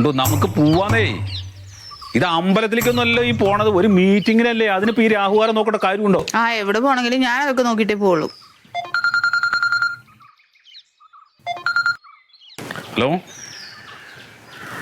മണ്ടു നമുക്ക് പോവാന്നേ. ഇത് അമ്പലത്തിലേക്കൊന്നുമല്ലോ ഈ പോണത്. ഒരു മീറ്റിങ്ങിനല്ലേ? അതിനിപ്പോ ഈ രാഹുകാരം നോക്കേണ്ട കാര്യമുണ്ടോ? ആ എവിടെ പോണെങ്കിലും ഞാൻ അതൊക്കെ നോക്കിയിട്ടേ പോവുള്ളൂ. ഹലോ?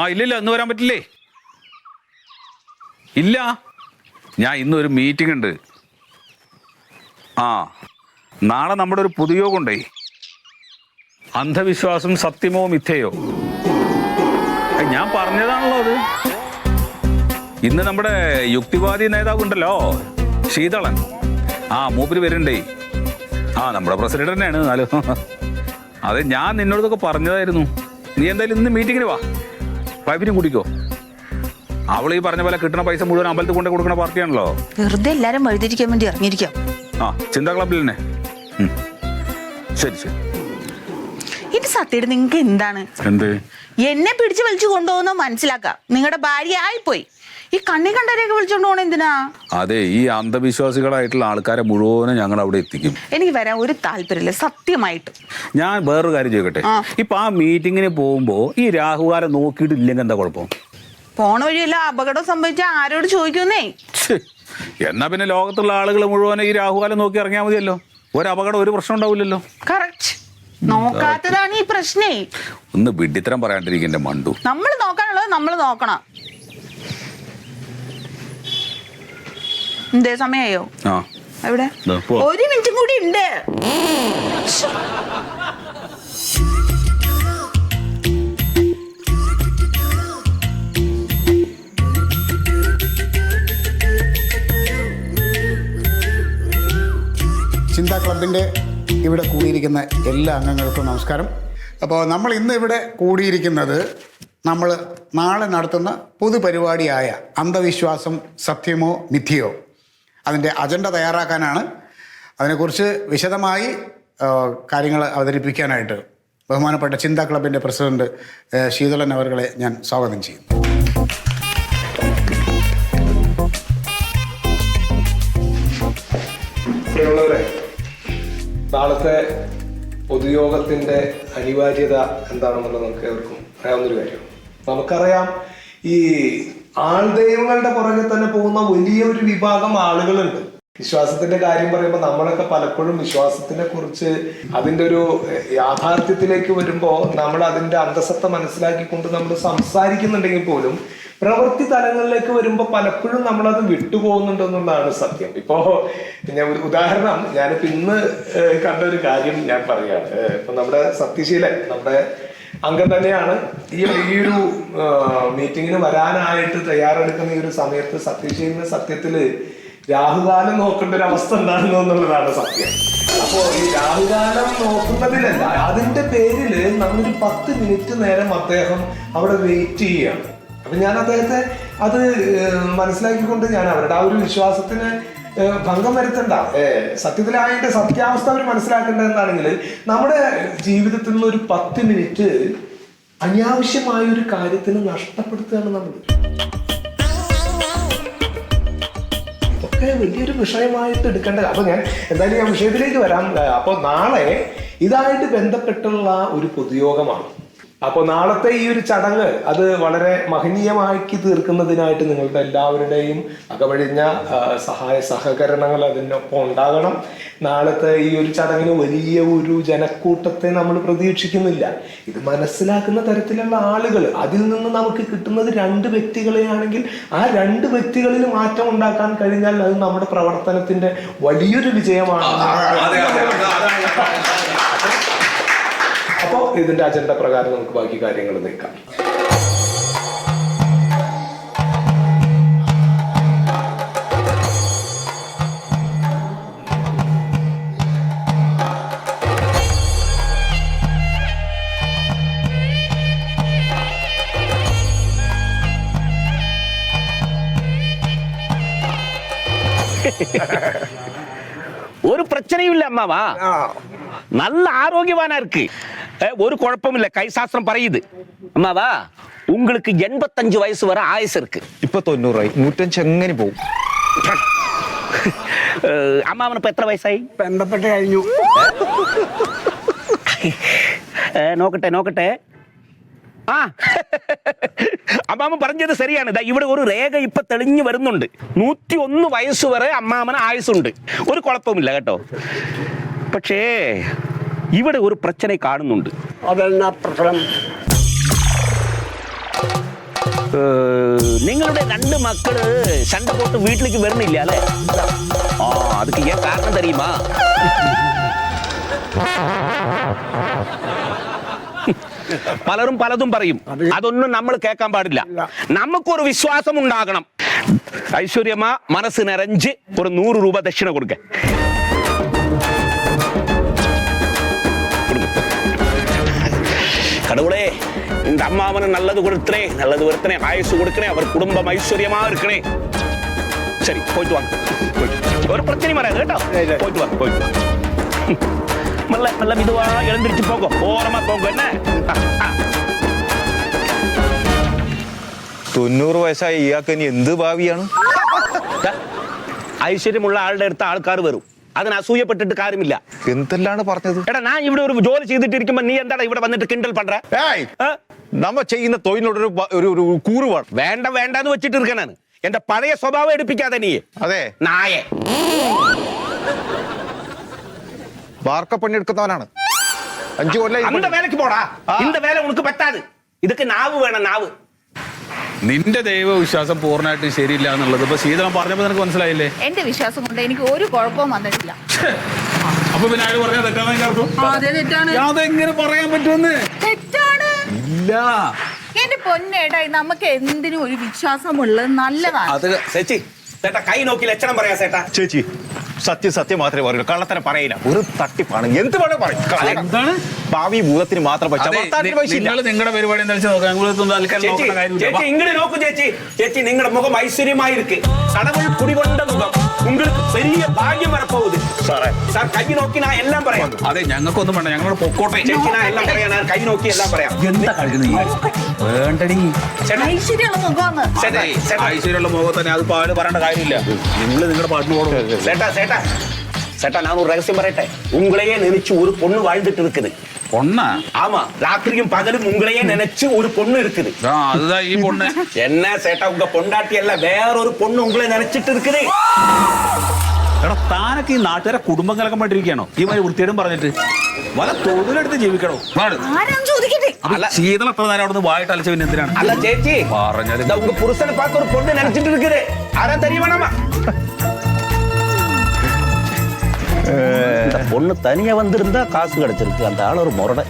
ആ ഇല്ലില്ല ഇന്ന് വരാൻ പറ്റില്ലേ? ഇല്ല. ഞാൻ ഇന്ന് ഒരു മീറ്റിംഗ് ഉണ്ട് ആ നാളെ നമ്മുടെ ഒരു പുതുയോഗം ഉണ്ടേ അന്ധവിശ്വാസം സത്യമോ മിഥ്യയോ? ഞാൻ പറഞ്ഞതാണല്ലോ അത് ഇന്ന് നമ്മുടെ യുക്തിവാദി നേതാവ് ഉണ്ടല്ലോ ശീതളൻ. ആ മൂപ്പര് വരുന്നുണ്ടേ. ആ നമ്മുടെ പ്രസിഡന്റ് തന്നെയാണ് എന്നാലും. അതെ ഞാൻ നിന്നോടൊക്കെ പറഞ്ഞതായിരുന്നു. നീ എന്തായാലും ഇന്ന് മീറ്റിങ്ങിന് വാ. പൈപ്പിനും കുടിക്കോ. അവൾ ഈ പറഞ്ഞ പോലെ കിട്ടുന്ന പൈസ മുഴുവൻ അമ്പലത്തിൽ കൊണ്ട് കൊടുക്കുന്ന പാർട്ടിയാണല്ലോ. വെറുതെ എല്ലാരും വഴുതിരിക്കാൻ വേണ്ടി ഇറങ്ങിയിരിക്കാം. ആ ചിന്താ ക്ലബിൽ തന്നെ. ശരി ശരി. ഇത് നിങ്ങൾക്ക് എന്താണ്? എന്ത്? എന്നെ പിടിച്ച് വലിച്ചു കൊണ്ടുപോകുന്ന മനസ്സിലാക്കാം. നിങ്ങളുടെ ഭാര്യ ആയിപ്പോയി. ഈ കണ്ണി കണ്ടരെയൊക്കെ വിളിച്ചോണ്ട് പോണ എന്തിനാ? അതെ ഈ അന്ധവിശ്വാസികളായിട്ടുള്ള ആൾക്കാരെ മുഴുവനും ഞങ്ങൾ അവിടെ എത്തിക്കും. എനിക്ക് വരാൻ ഒരു താല്പര്യമില്ല സത്യമായിട്ട്. ഞാൻ വേറൊരു കാര്യം ചോദിക്കട്ടെ. ഇപ്പൊ ആ മീറ്റിങ്ങിന് പോകുമ്പോ ഈ രാഹുകാരെ നോക്കിയിട്ടില്ലെങ്കിൽ എന്താ കുഴപ്പം? പോണ വഴിയല്ല അപകടം സംഭവിച്ച ആരോട് ചോദിക്കുന്നേ എന്നാ പിന്നെ ലോകത്തുള്ള ആളുകൾ മുഴുവൻ ഈ രാഹുകാലം നോക്കി ഇറങ്ങിയാൽ മതിയല്ലോ. ഒരു അപകടം ഒരു പ്രശ്നം ഉണ്ടാവില്ലല്ലോ. കറക്റ്റ് നോക്കാത്തതാണ് ഈ പ്രശ്നേ. ഒന്ന് വിഡിത്തരം പറയാണ്ടിരിക്കന്റെ മണ്ടു. നമ്മൾ നോക്കാനുള്ളത് നമ്മൾ നോക്കണം. എന്തേ സമയായോ? എവിടെ? പോ. ഒരു മിനിറ്റും കൂടി ഉണ്ട്. ചിന്താ ക്ലബിന്റെ ഇവിടെ കൂടിയിരിക്കുന്ന എല്ലാ അംഗങ്ങൾക്കും നമസ്കാരം. അപ്പോൾ നമ്മൾ ഇന്ന് ഇവിടെ കൂടിയിരിക്കുന്നത് നമ്മൾ നാളെ നടത്തുന്ന പൊതുപരിപാടിയായ അന്ധവിശ്വാസം സത്യമോ മിഥ്യയോ അതിന്റെ അജണ്ട തയ്യാറാക്കാനാണ്. അതിനെക്കുറിച്ച് വിശദമായി കാര്യങ്ങൾ അവതരിപ്പിക്കാനായിട്ട് ബഹുമാനപ്പെട്ട ചിന്താ ക്ലബിന്റെ പ്രസിഡന്റ് ശീതളൻ അവരുകളെ ഞാൻ സ്വാഗതം ചെയ്യുന്നു. നാളത്തെ പൊതുയോഗത്തിന്റെ അനിവാര്യത എന്താണെന്നുള്ളത് നമുക്ക് ഏവർക്കും അറിയാവുന്നൊരു കാര്യമാണ് നമുക്കറിയാം ഈ ആൾദൈവങ്ങളുടെ പുറകെ തന്നെ പോകുന്ന വലിയൊരു വിഭാഗം ആളുകളുണ്ട്. വിശ്വാസത്തിന്റെ കാര്യം പറയുമ്പോൾ നമ്മളൊക്കെ പലപ്പോഴും വിശ്വാസത്തിനെ കുറിച്ച് അതിന്റെ ഒരു യാഥാർത്ഥ്യത്തിലേക്ക് വരുമ്പോൾ നമ്മൾ അതിന്റെ അന്തസത്ത മനസ്സിലാക്കിക്കൊണ്ട് നമ്മൾ സംസാരിക്കുന്നുണ്ടെങ്കിൽ പോലും പ്രവൃത്തി തലങ്ങളിലേക്ക് വരുമ്പോൾ പലപ്പോഴും നമ്മളത് വിട്ടുപോകുന്നുണ്ട് എന്നുള്ളതാണ് സത്യം. ഇപ്പോ ഞാൻ ഒരു ഉദാഹരണം ഞാനിപ്പോ ഇന്ന് കണ്ട ഒരു കാര്യം ഞാൻ പറയാണ് ഏഹ്, ഇപ്പൊ നമ്മുടെ സത്യശീലൻ നമ്മുടെ അംഗം തന്നെയാണ്. ഈ ഈ ഒരു മീറ്റിങ്ങിന് വരാനായിട്ട് തയ്യാറെടുക്കുന്ന ഈ ഒരു സമയത്ത് സത്യശീലിന്റെ സത്യത്തിൽ രാഹുകാലം നോക്കേണ്ട ഒരു അവസ്ഥ ഉണ്ടാകുന്നു എന്നുള്ളതാണ് സത്യം. അപ്പോ ഈ രാഹുകാലം നോക്കുന്നതിലല്ല അതിന്റെ പേരിൽ നമ്മളൊരു പത്ത് മിനിറ്റ് നേരം അദ്ദേഹം അവിടെ വെയിറ്റ് ചെയ്യുകയാണ്. അപ്പൊ ഞാൻ അദ്ദേഹത്തെ അത് മനസ്സിലാക്കിക്കൊണ്ട് ഞാൻ അവരുടെ ആ ഒരു വിശ്വാസത്തിന് ഭംഗം വരുത്തണ്ട. സത്യത്തിൽ സത്യാവസ്ഥ അവർ മനസ്സിലാക്കേണ്ട എന്നാണെങ്കിൽ നമ്മുടെ ജീവിതത്തിൽ നിന്ന് ഒരു പത്ത് മിനിറ്റ് അനാവശ്യമായ ഒരു കാര്യത്തിന് നഷ്ടപ്പെടുത്തുകയാണ് നമ്മൾ ഇതൊക്കെ വലിയൊരു വിഷയമായിട്ട് എടുക്കേണ്ടത്. അപ്പൊ ഞാൻ എന്തായാലും ഞാൻ വിഷയത്തിലേക്ക് വരാം. അപ്പോൾ നാളെ ഇതായിട്ട് ബന്ധപ്പെട്ടുള്ള ഒരു പൊതുയോഗമാണ്. അപ്പോൾ നാളത്തെ ഈ ഒരു ചടങ്ങ് അത് വളരെ മഹനീയമാക്കി തീർക്കുന്നതിനായിട്ട് നിങ്ങളുടെ എല്ലാവരുടെയും അകവഴിഞ്ഞ സഹായ സഹകരണങ്ങൾ അതിനൊപ്പം ഉണ്ടാകണം. നാളത്തെ ഈ ഒരു ചടങ്ങിന് വലിയ ഒരു ജനക്കൂട്ടത്തെ നമ്മൾ പ്രതീക്ഷിക്കുന്നില്ല. ഇത് മനസ്സിലാക്കുന്ന തരത്തിലുള്ള ആളുകൾ അതിൽ നിന്ന് നമുക്ക് കിട്ടുന്നത് രണ്ട് വ്യക്തികളെയാണെങ്കിൽ ആ രണ്ട് വ്യക്തികളിൽ മാറ്റം ഉണ്ടാക്കാൻ കഴിഞ്ഞാൽ അത് നമ്മുടെ പ്രവർത്തനത്തിന്റെ വലിയൊരു വിജയമാണ്. അപ്പോൾ ഇതിന്റെ അജണ്ട പ്രകാരം നമുക്ക് ബാക്കി കാര്യങ്ങൾ നീക്കാം ஒரு பிரச்சனையும் இல்ல அம்மாவா நல்ல ஆரோக்கியவானா இருக்கு அஹ், ஒரு குழப்பம் இல்ல கை சாஸ்திரம் பறையுது அம்மாவா உங்களுக்கு எண்பத்தஞ்சு வயசு வரை ஆயுசு இருக்கு ഇപ്പൊ തൊണ്ണൂറായി നൂറ്റഞ്ച് എങ്ങനെ പോകും அஹ், அம்மாவனுக்கு இப்ப എത്ര വയസ്സായി ബന്ധപ്പെട്ട് കഴിഞ്ഞു ഏ, നോക്കട്ടെ നോക്കട്ടെ ആ അമ്മാമൻ പറഞ്ഞത് ശരിയാണ് ദാ ഇവിടെ ഒരു രേഖ ഇപ്പൊ തെളിഞ്ഞു വരുന്നുണ്ട് നൂറ്റി ഒന്ന് വയസ്സ് വരെ അമ്മാമന് ആയുസുണ്ട് ഒരു കുഴപ്പമില്ല കേട്ടോ പക്ഷേ ഇവിടെ ഒരു പ്രശ്നം കാണുന്നുണ്ട് അതെന്നാ പ്രശ്നം ഏഹ്, നിങ്ങളുടെ രണ്ട് മക്കള് ശണ്ട പോട്ട് വീട്ടിലേക്ക് വരുന്നില്ല അല്ലേ ആ அதுக்கு ஏன் காரணம் தெரியுமா പലരും പലതും പറയും അതൊന്നും നമ്മൾ കേൾക്കാൻ പാടില്ല നമുക്കൊരു വിശ്വാസം ഉണ്ടാകണം ഐശ്വര്യമ്മ മനസ്സ് നിറഞ്ച് ഒരു നൂറ് രൂപ ദക്ഷിണ കൊടുക്ക கடவுளே இந்த அம்மாவன நல்லது கொடுத்தனே நல்லது ஒருத்தனே ஆயுசு கொடுக்கனே அவர் குடும்பம் ஐஸ்வர்யமா இருக்கனே. சரி போயிட்டு வாங்க. போயிட்டு. ஒரு பிரச்சனையும் வராது கேட்டா? போயிட்டு வாங்க போயிட்டு வாங்க. மெல்ல மெல்ல மெதுவா எழுந்திரிச்சு போங்க. ஓரமா போங்க என்ன? തൊണ്ണൂറ് വയസ്സായ ഇയാൾക്ക് ഇനി എന്ത് ഭാവിയാണ്? ഐശ്വര്യമുള്ള ആളുടെ അടുത്ത് ആൾക്കാർ വരും. അതിന് അസൂയപ്പെട്ടിട്ട് കാര്യമില്ല. എന്തെല്ലാണ് പറഞ്ഞത്? എടാ ഞാൻ ഇവിടെ ഒരു ജോലി ചെയ്തിട്ടിരിക്കുമ്പോ നീ എന്താടാ ഇവിടെ വന്നിട്ട് കിണ്ടൽ പണ്ട നമ്മ ചെയ്യുന്ന തൊഴിലിനോടൊരു ഒരു ഒരു കൂറ് വേണ്ട വേണ്ടെന്ന് വെച്ചിട്ട് ഇരിക്കണാണ് എന്റെ പഴയ സ്വഭാവം എടുപ്പിക്കാതെ നീ. അതെ. നായെ. വാർക്കപ്പണി എടുക്കുന്നവനാണ് അഞ്ചു കൊല്ലം വേലക്ക് പോടാ. ഇന്ന വേല ഉണക്ക് പറ്റാതെ. ഇതൊക്കെ നാവ് വേണം നാവ്. നിന്റെ ദൈവവിശ്വാസം പൂർണമായിട്ടും ശരിയില്ല എന്നുള്ളത്. ഇപ്പൊ ശീതളം പറഞ്ഞപ്പോ നിനക്ക് മനസ്സിലായില്ലേ? എന്റെ വിശ്വാസം കൊണ്ട് എനിക്ക് ഒരു കുഴപ്പവും വന്നിട്ടില്ല. അപ്പൊ പിന്നെ അയാൾ പറഞ്ഞാൽ തെറ്റാണ്. അതെങ്ങനെ പറയാൻ പറ്റുമെന്ന്? തെറ്റാണ്. ഇല്ല. എന്റെ പൊന്നേട്ടായി നമുക്ക് എന്തിനും ഒരു വിശ്വാസമുള്ളത് നല്ലതാണ്. അത് ചേച്ചി ചേട്ടാ കൈ നോക്കി ലക്ഷണം പറയാ ചേട്ടാ. ചേച്ചി സത്യം സത്യം മാത്രമേ പറയൂ കള്ളത്തരം പറയില്ല. ഒരു തട്ടിപ്പാണ്. എന്ത് വേണേ പറയും. ഭാവി ഭൂതത്തിന് മാത്രം നിങ്ങളുടെ പരിപാടി ചേച്ചി ഇങ്ങനെ നോക്കൂ ചേച്ചി. ചേച്ചി നിങ്ങളുടെ മുഖം ഐശ്വര്യമായിരിക്കും. കടവിൽ കുടികൊണ്ട മുഖം. உங்களுக்கு பெரிய பாக்கியம் வரப்போகுது സാറേ சார் கை നോക്കി நான் എല്ലാം പറയാം അതെ ഞങ്ങൾക്കൊന്നും വേണ്ട ഞങ്ങൾ പൊക്കോട്ടെ ചേച്ചി ഞാൻ എല്ലാം പറയാം ഞാൻ കൈ നോക്കി എല്ലാം പറയാം എന്താ കളിക്കുന്നത് വേണ്ടടി ചേട്ടാ ഐശ്വര്യമുള്ള മുഖമാണ് ചേട്ടാ ചേട്ടാ ഐശ്വര്യമുള്ള മുഖത്ത് തന്നെ അത് പാട് പറയേണ്ട കാര്യമില്ല നിങ്ങൾ നിങ്ങളുടെ പാട്ടിന് പോകണം சேட்டா சேட்டா சேட்டா நான் ஒரு ரகசியம் പറയട്ടെ உங்களையே நினைச்சு ஒரு பொண்ணு வாழ்ந்துட்டு இருக்குது പൊണ്ണ ஆமா ராத்திரியும் பகலும் உங்களையே நினைச்சு ஒரு பொண்ணு இருக்குது ആ അതുതാ ഈ പൊണ്ണ് என்ன சேட்டா உங்க பொண்டாட்டி எல்லாம் வேற ஒரு பொண்ணு உங்களை நினைச்சிட்டு இருக்குது എടാ താനൊക്കെ ഈ നാട്ടുകാരെ കുടുംബം കലക്കപ്പെട്ടിരിക്കുകയാണോ ഈ മാതിരി വൃത്തിയോടും പറഞ്ഞിട്ട് വല തൊഴിലെടുത്ത് ജീവിക്കണോ വാട്. ആരാന്ന് ചോദിക്കട്ടെ അപ്പൊ ശീതളം എത്ര നേരം അവിടെ നിന്ന് വായിട്ട് അലച്ച പിന്നെ എന്തിനാണ് அல்ல சேச்சி പറഞ്ഞത് இந்த உங்க புருஷனை பார்த்து ஒரு பொண்ணு நினைச்சிட்டு இருக்குது யாரா தெரிய வேணாமா இந்த பொண்ணு தனியா வந்திருந்தா காசு கிடைச்சிருக்கு. அந்த ஆள் ஒரு முரடை.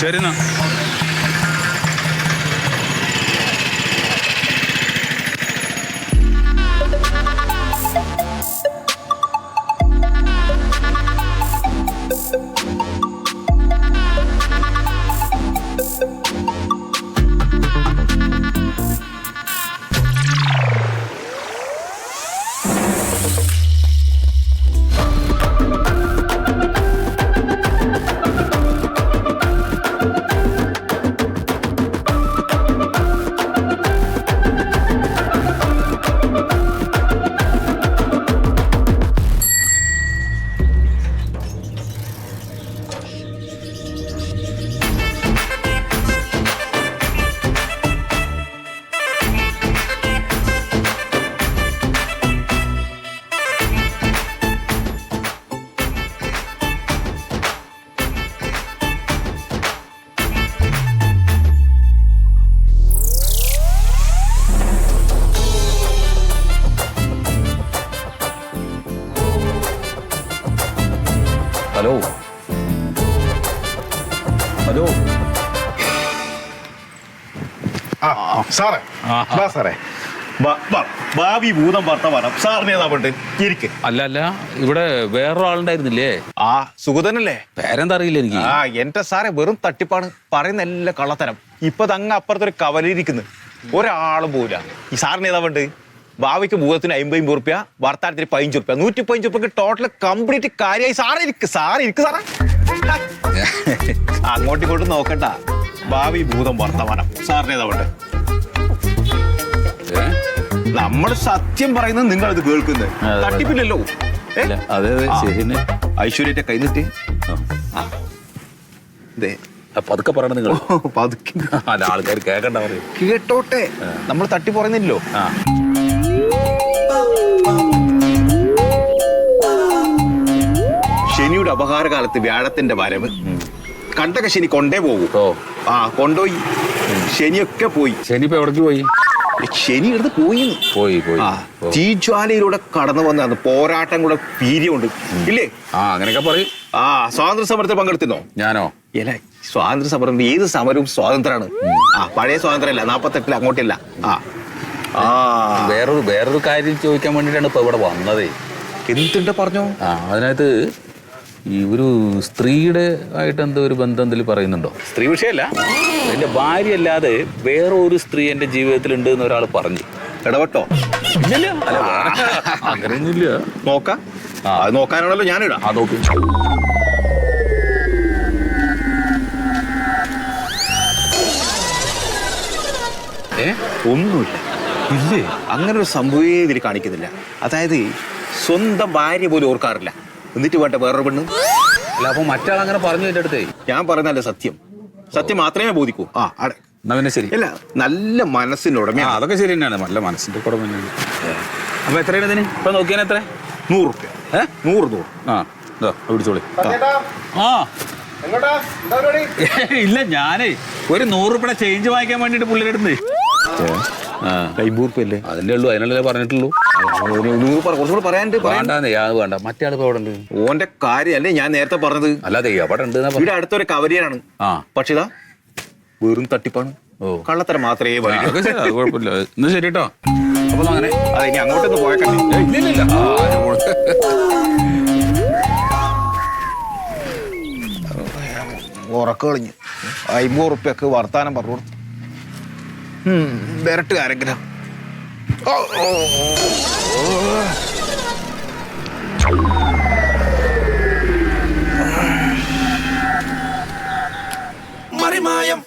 ശരി സാറേ. വാ സാറേ. വാ, വാ. ഭാവി ഭൂതം വർത്തമാനം സാറിന് ഏതാ ഇരിക്ക്. അല്ല അല്ല. ഇവിടെ വേറൊരാളുണ്ടായിരുന്നില്ലേ? ആ സുഗതനല്ലേ? പേരെന്താ അറിയില്ല എനിക്ക്. ആ എന്റെ സാറെ വെറും തട്ടിപ്പാണ്. പറയുന്ന എല്ലാ കള്ളത്തരം. ഇപ്പൊ തങ്ങ അപ്പുറത്തൊരു കവലിരിക്കുന്നു ഒരാളും പോവില്ല. ഈ സാറിന് ഏതാ വേണ്ട ഭാവിക്ക് ഭൂതത്തിന് അമ്പത് അമ്പത് റുപ്യ വർത്താനത്തിന് പതിനഞ്ച് റുപ്യ നൂറ്റി പതിനഞ്ച് റുപ്യക്ക് ടോട്ടൽ കംപ്ലീറ്റ് കാര്യമായി സാറേ ഇരിക്ക്. സാറ് ഇരിക്ക് സാറേ. അങ്ങോട്ടും ഇങ്ങോട്ടും നോക്കണ്ട. ഭാവി ഭൂതം വർത്തമാനം. സാറിന് ഏതാവട്ടെ നമ്മൾ സത്യം പറയുന്നത് നിങ്ങൾ ഇത് കേൾക്കുന്നത് അതെ. തട്ടിപ്പില്ലല്ലോ. അതെ അതെ ഐശ്വര്യന്റെ കൈ നീട്ടി. പതുക്കെ പറയണം നിങ്ങൾ. പതുക്കെ. അല്ല ആൾക്കാർ കേക്കണ്ട പറയും. കേട്ടോട്ടെ. നമ്മൾ തട്ടി പറയുന്നില്ലോ ശനിയുടെ അപകാരകാലത്ത് വ്യാഴത്തിന്റെ വരവ്. കണ്ടക ശനി കൊണ്ടേ പോകും ഓ. ആ കൊണ്ടുപോയി ശനിയൊക്കെ പോയി. ശനി ഇപ്പൊ എവിടേക്ക് പോയി? ശനി എടുത്ത് പോയി. പോയി പോയി. ആ. തീജ്വാലയിലൂടെ കടന്നു വന്ന പോരാട്ടം കൂടെ വീര്യമുണ്ട് ഇല്ലേ? ആ അങ്ങനെയൊക്കെ പറയും. ആ സ്വാതന്ത്ര്യ സമരത്തിൽ പങ്കെടുത്തിരുന്നോ? ഞാനോ? ഇല്ല സ്വാതന്ത്ര്യ സമരം ഏത് സമരവും സ്വാതന്ത്ര്യമാണ്. ആ പഴയ സ്വാതന്ത്ര്യമല്ല നാപ്പത്തെട്ടിൽ അങ്ങോട്ടില്ല. ആ ആ. വേറൊരു വേറൊരു കാര്യം ചോദിക്കാൻ വേണ്ടിട്ടാണ് ഇപ്പൊ ഇവിടെ വന്നത്. എന്തുണ്ട് പറഞ്ഞോ? ആ അതിനകത്ത് ഈ ഒരു സ്ത്രീയുടെ ആയിട്ട് എന്തോ ഒരു ബന്ധം എന്തെങ്കിലും പറയുന്നുണ്ടോ? സ്ത്രീ വിഷയമല്ല. എന്റെ ഭാര്യ അല്ലാതെ വേറെ ഒരു സ്ത്രീ എന്റെ ജീവിതത്തിൽ ഉണ്ട് എന്ന് ഒരാൾ പറഞ്ഞു. ഇടപെട്ടോ ഇല്ലല്ല. അങ്ങനെയൊന്നുമില്ല. നോക്കാം. ആ. അത് നോക്കാനാണല്ലോ ഞാനിടാം. ആ നോക്കി. ഏ? ഒന്നുമില്ല. ഇല്ലേ? അങ്ങനെ ഒരു സംഭവേ ഇതിൽ കാണിക്കുന്നില്ല. അതായത് സ്വന്തം ഭാര്യ പോലും ഓർക്കാറില്ല. എന്നിട്ട് വേണ്ട വേറൊരു പെണ്ണ്? അല്ല അപ്പൊ മറ്റാൾ അങ്ങനെ പറഞ്ഞു എന്റെ അടുത്തേ? ഞാൻ പറയുന്നല്ല സത്യം. സത്യം മാത്രമേ ബോധിക്കൂ. ആ അടെ എന്നാ പിന്നെ ശരി. അല്ല നല്ല മനസ്സിന്റെ ആ ഉടമയാണ് അതൊക്കെ ശരി തന്നെയാണ്. നല്ല മനസ്സിന്റെ കൂടെ തന്നെയാണ്. അപ്പൊ എത്രയാണ് ഇതിന്? ഇപ്പൊ നോക്കിയാൽ എത്ര? നൂറ് റുപ്യ. ഏ? നൂറ് നൂറ്. ആ ഇതാ പിടിച്ചോളി. ആ. ഇല്ല ഞാനേ ഒരു നൂറ് രൂപയുടെ ചേഞ്ച് വാങ്ങിക്കാൻ വേണ്ടിട്ട് പുള്ളിയുടെ ആ അതിന്റെ ഉള്ളൂ അതിനല്ലേ പറഞ്ഞിട്ടുള്ളൂ. കുറച്ചുകൂടെ വേണ്ടാന്നേ അത് വേണ്ട. മറ്റേ അവിടെ ഉണ്ട് ഓന്റെ കാര്യല്ലേ ഞാൻ നേരത്തെ പറഞ്ഞത്. അല്ലാതെ അവിടെ ഉണ്ട്. ഇവിടെ അടുത്തൊരു കവരിയാണ് ആ. പക്ഷേ ഇതാ വെറും തട്ടിപ്പാണ്. ഓ. കള്ളത്തരം മാത്രമേ ശരി, അത് കുഴപ്പമില്ല. എന്നാ ശരി കേട്ടോ അപ്പൊ അങ്ങനെ. അതെ ഇനി അങ്ങോട്ടൊന്ന് പോയേക്കണ്ടേ ഏയ്, ഇല്ല, ഇല്ല, ഇല്ല. ആ, ഞാൻ പോണു. ഉറക്കം കളഞ്ഞു അമ്പത് റുപ്യക്ക് വർത്താനം പറഞ്ഞു കൊടുത്തു. ഉം, വരട്ടെ ആരെങ്കിലും ഓ, ഓ, ഓ. മറിമായം